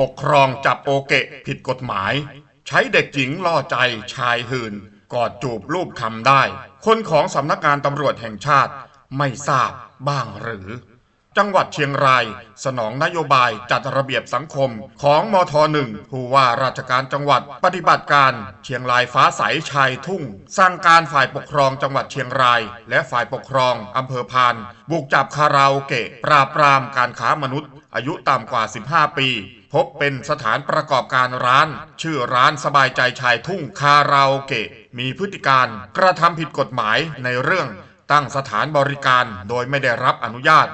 ปกครองจับโอเกะผิดกฎหมาย ใช้เด็กหญิงล่อใจชายหื่นกอดจูบรูปคำได้ คนของสำนักงานตำรวจแห่งชาติไม่ทราบบ้างหรือ จังหวัดเชียงราย สนองนโยบายจัดระเบียบสังคมของมทหนึ่งผู้ว่าราชการจังหวัดปฏิบัติการ เชียงรายฟ้าใสชายทุ่ง สร้างการฝ่ายปกครองจังหวัดเชียงราย และฝ่ายปกครองอำเภอพาน บุกจับคาราโอเกะ ปราบปรามการค้ามนุษย์ อายุต่ำกว่า 15 ปี พบเป็นสถานประกอบการร้าน ชื่อร้านสบายใจชายทุ่งคาราโอเกะ มีพฤติการกระทำผิดกฎหมายในเรื่องตั้งสถานบริการโดยไม่ได้รับอนุญาต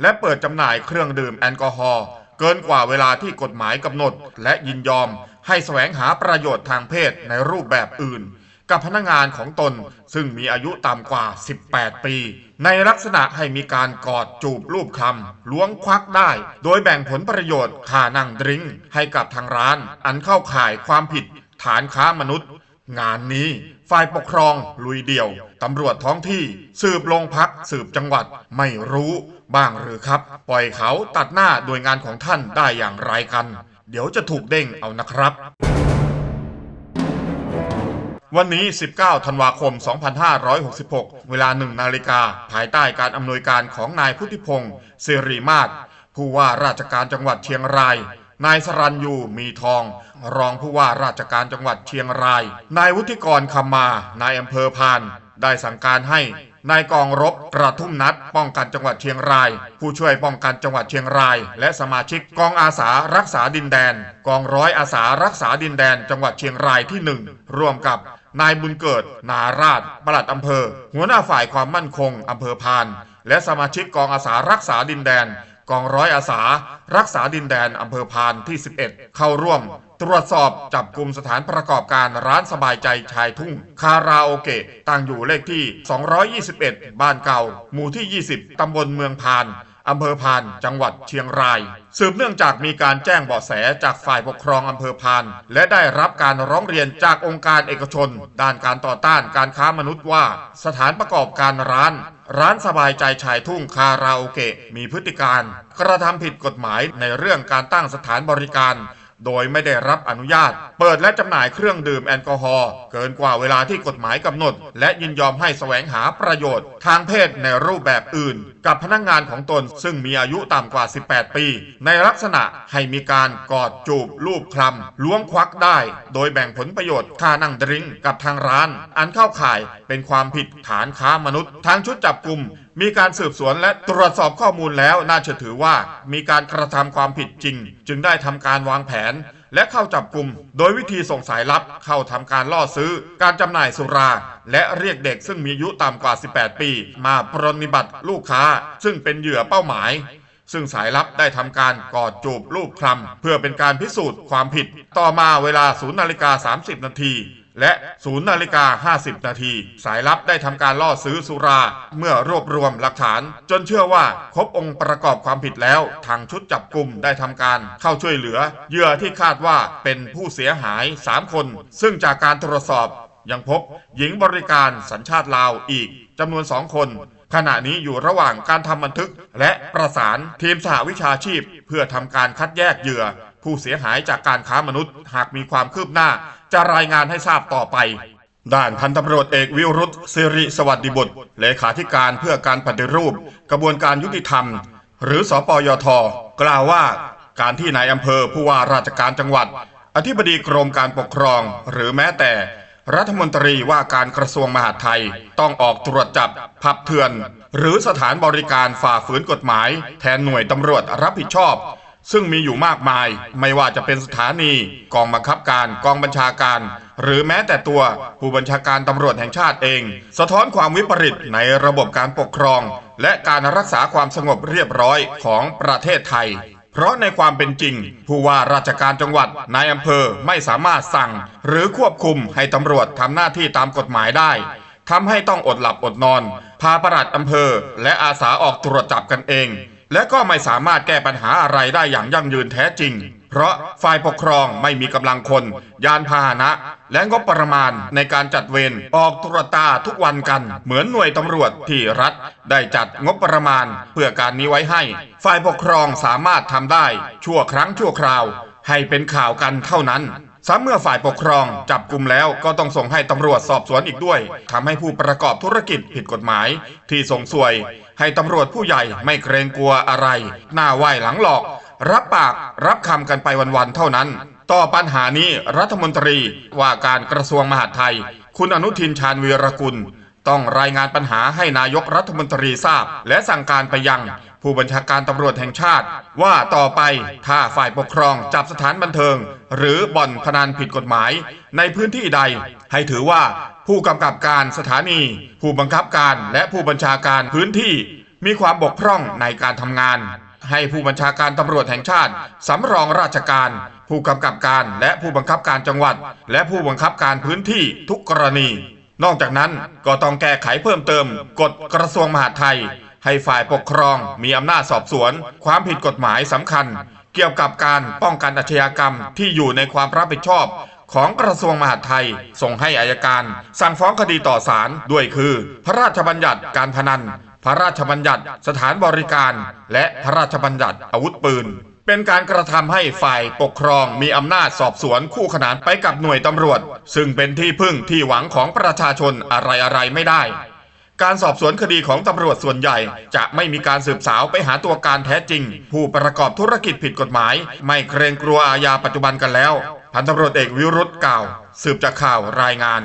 และเปิดจำหน่ายเครื่องดื่มแอลกอฮอล์เกินกว่าเวลาที่กฎหมายกำหนด และยินยอมให้แสวงหาประโยชน์ทางเพศในรูปแบบอื่น กับพนักงานของตน ซึ่งมีอายุต่ำกว่า 18 ปี ในลักษณะให้มีการกอดจูบรูปคำล้วงควักได้ โดยแบ่งผลประโยชน์ค่านั่งดริงให้กับทางร้าน อันเข้าข่ายความผิด ฐานค้ามนุษย์ งานนี้ฝ่ายปกครองลุยเดี่ยว ตำรวจท้องที่ สืบโรงพัก สืบจังหวัดไม่รู้บ้างหรือครับ ปล่อยเขาตัดหน้าโดยงานของท่านได้อย่างไรกัน เดี๋ยวจะถูกเด้งเอานะครับ วันนี้ 19 ธันวาคม 2566 เวลา 1 นาฬิกา ภายใต้การอำนวยการของนายพุทธิพงศ์สิริมาศ ผู้ว่าราชการจังหวัดเชียงราย นายสรัญยูมีทอง รองผู้ว่าราชการจังหวัดเชียงราย นายวุฒิกรคำมา นายอำเภอพาน ได้สั่งการให้นายกองรบกระทุ่มนัด ป้องกันจังหวัดเชียงราย ผู้ช่วยป้องกันจังหวัดเชียงราย และสมาชิกกองอาสารักษาดินแดน กองร้อยอาสารักษาดินแดน จังหวัดเชียงรายที่หนึ่งร่วมกับ นายบุญเกิด นาราชปลัดอำเภอ หัวหน้าฝ่ายความมั่นคงอำเภอพาน และสมาชิกกองอาสารักษาดินแดน กองร้อยอาสา รักษาดินแดนอำเภอพานที่ 11 เข้าร่วม ตรวจสอบจับกลุ่มสถานประกอบการร้านสบายใจชายทุ่ง คาราโอเกะตั้งอยู่เลขที่ 221 บ้านเก่า หมู่ที่ 20 ตำบลเมืองพาน อำเภอพาน จังหวัดเชียงราย สืบเนื่องจากมีการแจ้งเบาะแสจากฝ่ายปกครองอำเภอพาน และได้รับการร้องเรียนจากองค์การเอกชน ด้านการต่อต้านการค้ามนุษย์ว่า สถานประกอบการร้าน ร้านสบายใจชายทุ่งคาราโอเกะมีพฤติการ กระทำผิดกฎหมายในเรื่องการตั้งสถานบริการ โดยไม่ได้รับอนุญาต เปิดและจำหน่ายเครื่องดื่มแอลกอฮอล์เกินกว่าเวลาที่กฎหมายกำหนด และยินยอมให้แสวงหาประโยชน์ ทางเพศในรูปแบบอื่น กับพนักงานของตนซึ่งมีอายุต่ำกว่า 18 ปี ในลักษณะให้มีการกอดจูบรูปคลำล้วงควักได้ โดยแบ่งผลประโยชน์ค่านั่งดริงกับทางร้าน อันเข้าข่ายเป็นความผิดฐานค้ามนุษย์ ทางชุดจับกลุ่ม มีการสืบสวนและตรวจสอบข้อมูลแล้วน่าเชื่อถือว่ามีการกระทำความผิดจริง จึงได้ทำการวางแผน และเข้าจับกลุ่ม โดยวิธีส่งสายลับเข้าทำการล่อซื้อ การจำหน่ายสุรา และเรียกเด็กซึ่งมีอายุต่ำกว่า 18 ปี มาปรนนิบัติลูกค้า ซึ่งเป็นเหยื่อเป้าหมาย ซึ่งสายลับได้ทำการกอดจูบรูปคลำเพื่อเป็นการพิสูจน์ความผิด ต่อมาเวลา0นาฬิกา30นาที และ0นาฬิกา 50 นาที สายลับได้ทำการล่อซื้อสุรา เมื่อรวบรวมหลักฐาน จนเชื่อว่าครบองค์ประกอบความผิดแล้ว ทางชุดจับกลุ่มได้ทำการเข้าช่วยเหลือเหยื่อที่คาดว่าเป็นผู้เสียหาย 3 คน ซึ่งจากการตรวจสอบ ยังพบหญิงบริการสัญชาติลาวอีกจำนวนสองคนขณะนี้อยู่ระหว่างการทำบันทึกและประสานทีมสหวิชาชีพ เพื่อทำการคัดแยกเหยื่อ ผู้เสียหายจากการค้ามนุษย์ หากมีความคืบหน้า จะรายงานให้ทราบต่อไป ด้านพันตำรวจเอกวิรุธสิริสวัสดิบุตร เลขาธิการเพื่อการปฏิรูป กระบวนการยุติธรรม หรือสปยท กล่าวว่าการที่นายอำเภอผู้ว่าราชการจังหวัด อธิบดีกรมการปกครอง หรือแม้แต่ รัฐมนตรีว่าการกระทรวงมหาดไทย ต้องออกตรวจจับผับเถื่อน หรือสถานบริการฝ่าฝืนกฎหมาย แทนหน่วยตำรวจรับผิดชอบ ซึ่งมีอยู่มากมาย ไม่ว่าจะเป็นสถานี กองบังคับการ กองบัญชาการ หรือแม้แต่ตัวผู้บัญชาการตำรวจแห่งชาติเอง สะท้อนความวิปริตในระบบการปกครอง และการรักษาความสงบเรียบร้อยของประเทศไทย เพราะในความเป็นจริง ผู้ว่าราชการจังหวัดนายอำเภอไม่สามารถสั่ง หรือควบคุมให้ตำรวจทำหน้าที่ตามกฎหมายได้ทำให้ต้องอดหลับอดนอน พาประหลัดอำเภอ และอาสาออกตรวจจับกันเอง และก็ไม่สามารถแก้ปัญหาอะไรได้อย่างยั่งยืนแท้จริง เพราะฝ่ายปกครองไม่มีกำลังคน ยานพาหนะ และงบประมาณในการจัดเวรออกตรวจตาทุกวันกัน เหมือนหน่วยตำรวจที่รัฐ ได้จัดงบประมาณเพื่อการนี้ไว้ให้ ฝ่ายปกครองสามารถทำได้ ชั่วครั้งชั่วคราว ให้เป็นข่าวกันเท่านั้นซ้ำเมื่อฝ่ายปกครองจับกลุ่มแล้วก็ต้องส่งให้ตำรวจสอบสวนอีกด้วยทำให้ผู้ประกอบธุรกิจผิดกฎหมาย ที่ส่งสวย ให้ตำรวจผู้ใหญ่ไม่เกรงกลัวอะไร หน้าไหวหลังหลอก รับปากรับคำกันไปวันๆเท่านั้น ต่อปัญหานี้รัฐมนตรีว่าการกระทรวงมหาดไทย คุณอนุทินชาญวีรกุล ต้องรายงานปัญหาให้นายกรัฐมนตรีทราบ และสั่งการไปยัง ผู้บัญชาการตำรวจแห่งชาติ ว่าต่อไปถ้าฝ่ายปกครองจับสถานบันเทิง หรือบ่อนพนันผิดกฎหมาย ในพื้นที่ใด ให้ถือว่าผู้กำกับการสถานี ผู้บังคับการและผู้บัญชาการพื้นที่มีความบกพร่องในการทำงาน ให้ผู้บัญชาการตำรวจแห่งชาติสำรองราชการ ผู้กำกับการและผู้บังคับการจังหวัด และผู้บังคับการพื้นที่ทุกกรณี นอกจากนั้นก็ต้องแก้ไขเพิ่มเติม กฎกระทรวงมหาดไทย ให้ฝ่ายปกครองมีอำนาจสอบสวน ความผิดกฎหมายสำคัญ เกี่ยวกับการป้องกันอาชญากรรมที่อยู่ในความรับผิดชอบ ของกระทรวงมหาดไทย ส่งให้อายการ สั่งฟ้องคดีต่อศาลด้วยคือ พระราชบัญญัติการพนัน พระราชบัญญัติสถานบริการ และพระราชบัญญัติอาวุธปืนเป็นการกระทำให้ฝ่ายปกครองมีอำนาจสอบสวนคู่ขนานไปกับหน่วยตำรวจ ซึ่งเป็นที่พึ่งที่หวังของประชาชนอะไรๆไม่ได้ การสอบสวนคดีของตำรวจส่วนใหญ่ จะไม่มีการสืบสาวไปหาตัวการแท้จริง ผู้ประกอบธุรกิจผิดกฎหมาย ไม่เกรงกลัวอาญาปัจจุบันกันแล้ว พันตำรวจเอกวิรุธกล่าว สืบจากข่าวรายงาน